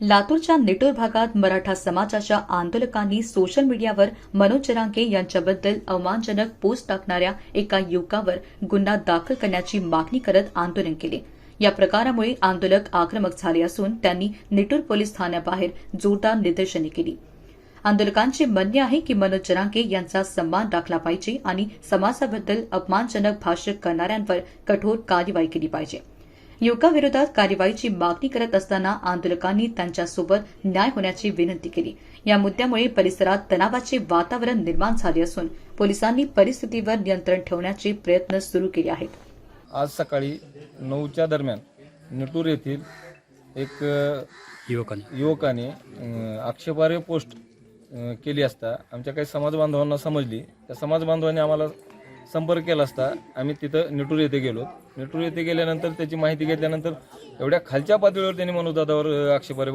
लातूरच्या निटूर भागात मराठा समाजाच्या आंदोलकांनी सोशल मीडियावर मनोज जरांगे यांच्याबद्दल अवमानजनक पोस्ट टाकणाऱ्या एका युवकावर गुन्हा दाखल करण्याची मागणी करत आंदोलन केले. या प्रकारामुळे आंदोलक आक्रमक झाले असून त्यांनी निटूर पोलीस ठाण्याबाहेर जोरदार निदर्शने केली. आंदोलकांचे म्हणणे आहे की मनोज जरांगे यांचा सन्मान राखला पाहिजे आणि समाजाबद्दल अपमानजनक भाष्य करणाऱ्यांवर कठोर कार्यवाही केली पाहिजे. युवकाविरोधात कार्यवाहीची मागणी करत असताना आंदोलकांनी त्यांच्यासोबत न्याय होण्याची विनंती केली. या मुद्द्यामुळे परिसरात तणावाचे वातावरण निर्माण झाले असून पोलिसांनी परिस्थितीवर नियंत्रण ठेवण्याचे प्रयत्न सुरू केले आहेत. आज सकाळी नऊच्या दरम्यान निटूर येथील एक युवकांनी. युवकाने आक्षेपार्ह पोस्ट केली असता आमच्या काही समाज बांधवांना समजली. त्या समाज बांधवांनी आम्हाला संपर्क केला असता आम्ही तिथं निटूर येथे गेलो. नेटूर येथे गेल्यानंतर त्याची माहिती घेतल्यानंतर एवढ्या खालच्या पातळीवर त्यांनी मनोजदादावर आक्षेपारे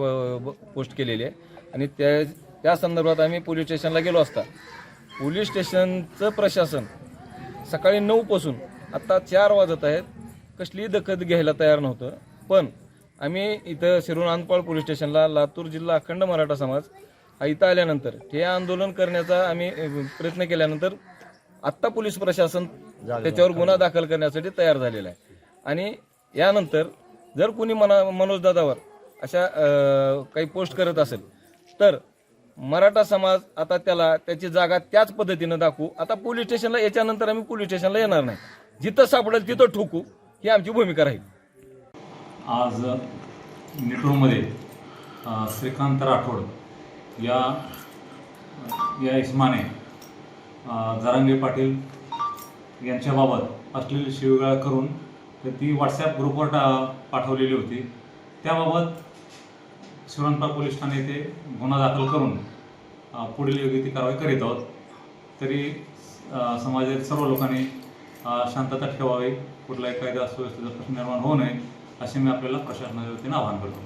पोस्ट केलेली आहे. आणि त्या त्या संदर्भात आम्ही पोलीस स्टेशनला गेलो असता. पोलीस स्टेशनचं प्रशासन सकाळी नऊपासून आत्ता चार वाजत आहेत. कसलीही दखल घ्यायला तयार नव्हतं. पण आम्ही इथं शिरून आंदपाळ पोलीस स्टेशनला लातूर जिल्हा अखंड मराठा समाज हा इथं आल्यानंतर हे आंदोलन करण्याचा आम्ही प्रयत्न केल्यानंतर आत्ता पोलीस प्रशासन त्याच्यावर गुन्हा दाखल करण्यासाठी तयार झालेला आहे. आणि यानंतर जर कोणी मना मनोजदादावर अशा काही पोस्ट करत असेल तर मराठा समाज आता त्याला त्याची जागा त्याच पद्धतीनं दाखवू. आता पोलीस स्टेशनला याच्यानंतर आम्ही पोलीस स्टेशनला येणार नाही. जिथं सापडेल तिथं ठोकू ही आमची भूमिका राहील. आज निटूरमध्ये अ, श्रीकांत राठोड या या इसमाने जरांगे पाटील यांच्याबाबत असलेली शिवगाळ करून ती व्हॉट्सॲप ग्रुपवर टा पाठवलेली होती. त्याबाबत शिवणपा पोलीस ठाणे येथे गुन्हा दाखल करून पुढील योग्य ती कारवाई करीत आहोत. तरी समाजात समाजातील सर्व लोकांनी शांतता ठेवावी. कुठलाही कायदा सुव्यवस्थेचा प्रश्न निर्माण होऊ नये असे मी आपल्याला प्रशासनाच्या वतीने आवाहन करतो.